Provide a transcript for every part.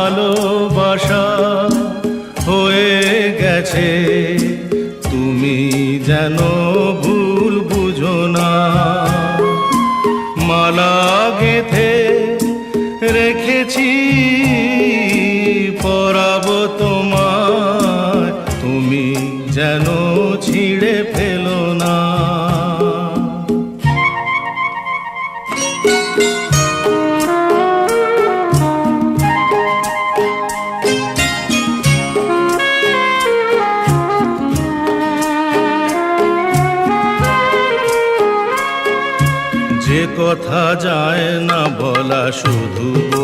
ভালোবাসা হয়ে গেছে। তুমি যেন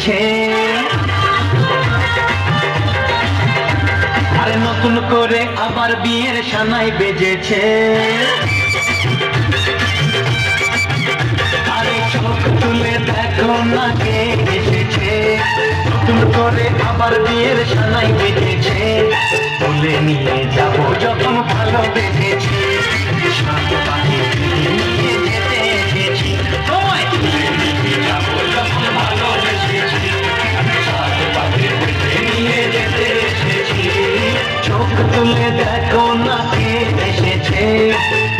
গেছে। আর নতুন করে আবার বিয়ের সানাই বেজেছে। আরে চোখ তুলে দেখো না কে এসেছে। নতুন করে আবার বিয়ের সানাই বেজেছে। বলে নিয়ে যাব যখন ভালো বেজেছে তুমি দেখো না এসেছে?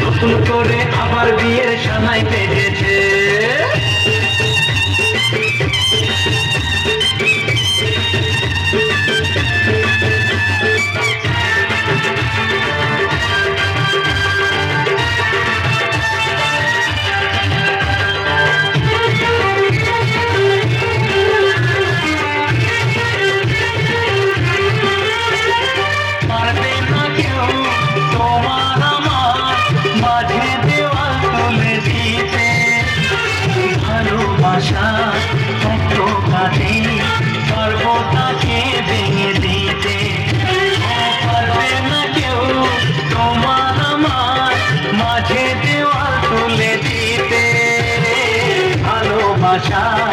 নতুন করে আবার বিয়ের সানাই বেজেছে আশা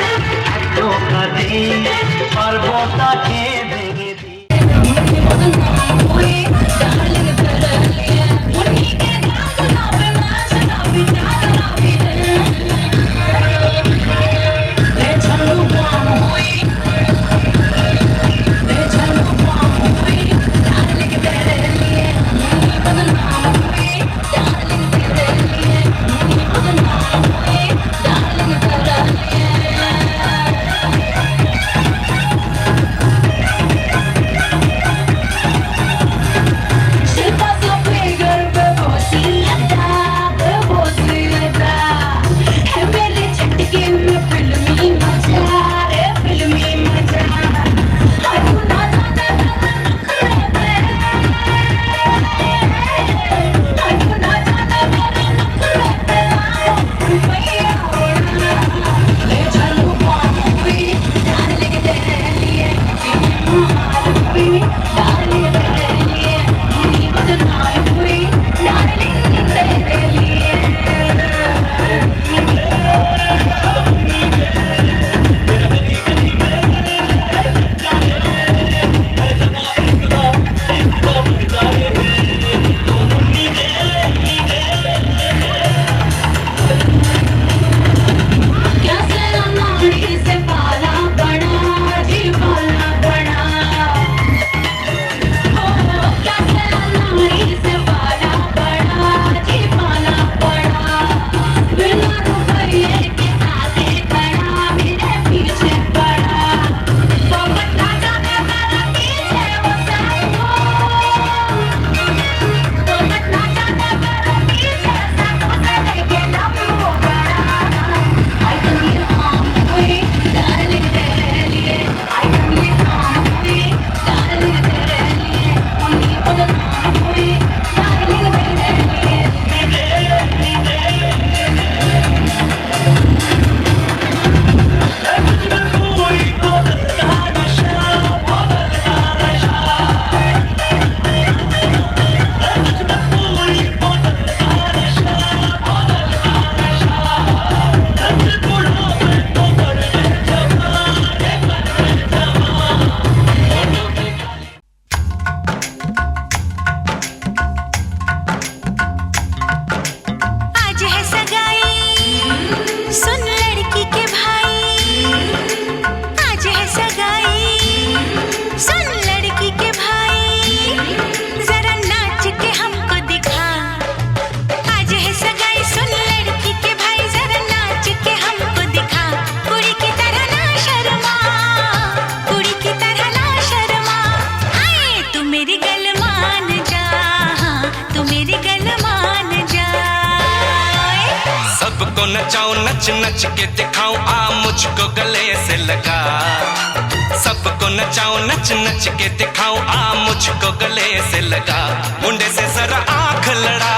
सबको नचाओ, नच नच के दिखाओ, आ मुझको गले से लगा। मुंडे से जरा आँख लड़ा,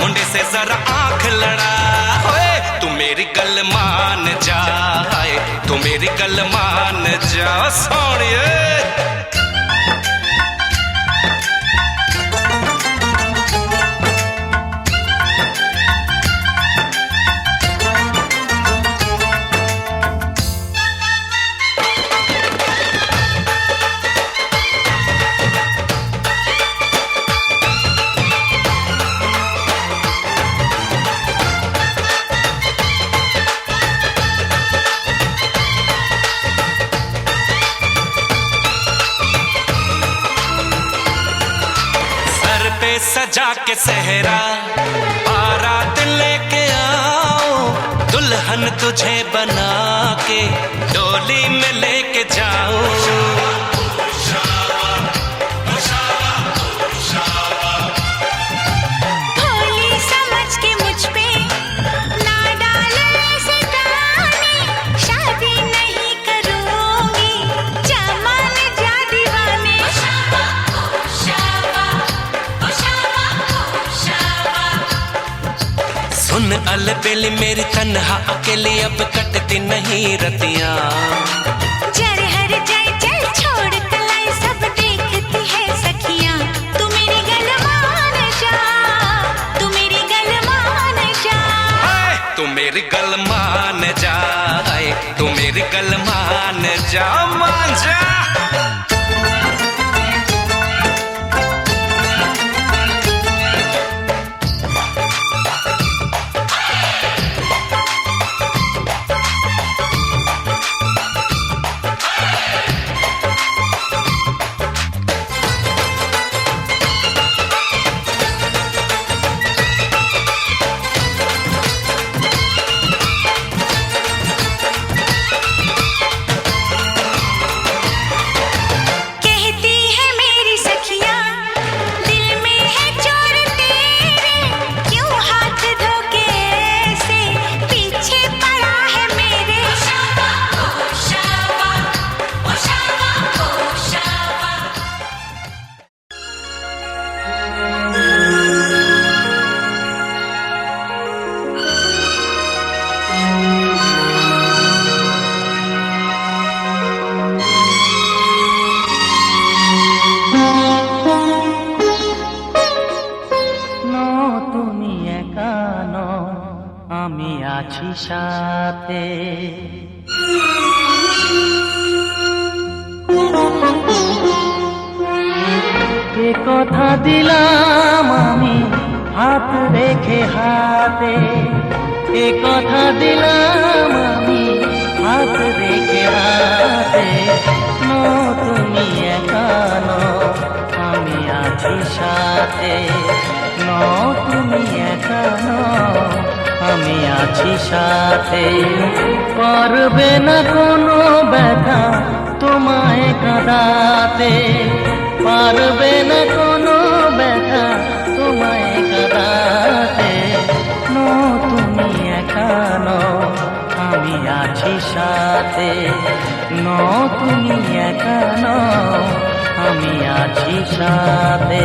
मुंडे से जरा आँख लड़ा। ओए तू मेरी गल मान जा तू मेरी गल मान जा सोनिया रे सजा के सहरा। बारात लेके आओ, दुल्हन तुझे बना के, डोली में लेके जाओ। सुन अलबेली मेरी तन्हा अकेली अब कटती नहीं रतिया। जर हर जाए चल छोड़ कलाई सब देखती है सखियाँ। तू मेरी गल मान जा तू मेरी गल मान तू मेरी गल मान जाए तू मेरी गल मान जा मान जा। ন তুমি একা নও, আমি আছি সাথে। পারবে না কোনো ব্যথা তোমায় কাঁদাতে। পারবে না কোনো ব্যথা তোমায় কাঁদাতে। ন তুমি একা নও, আমি আছি সাথে। ন তুমি একা নও, আমি আছি সাথে।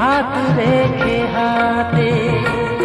हाथ रेखे हाथे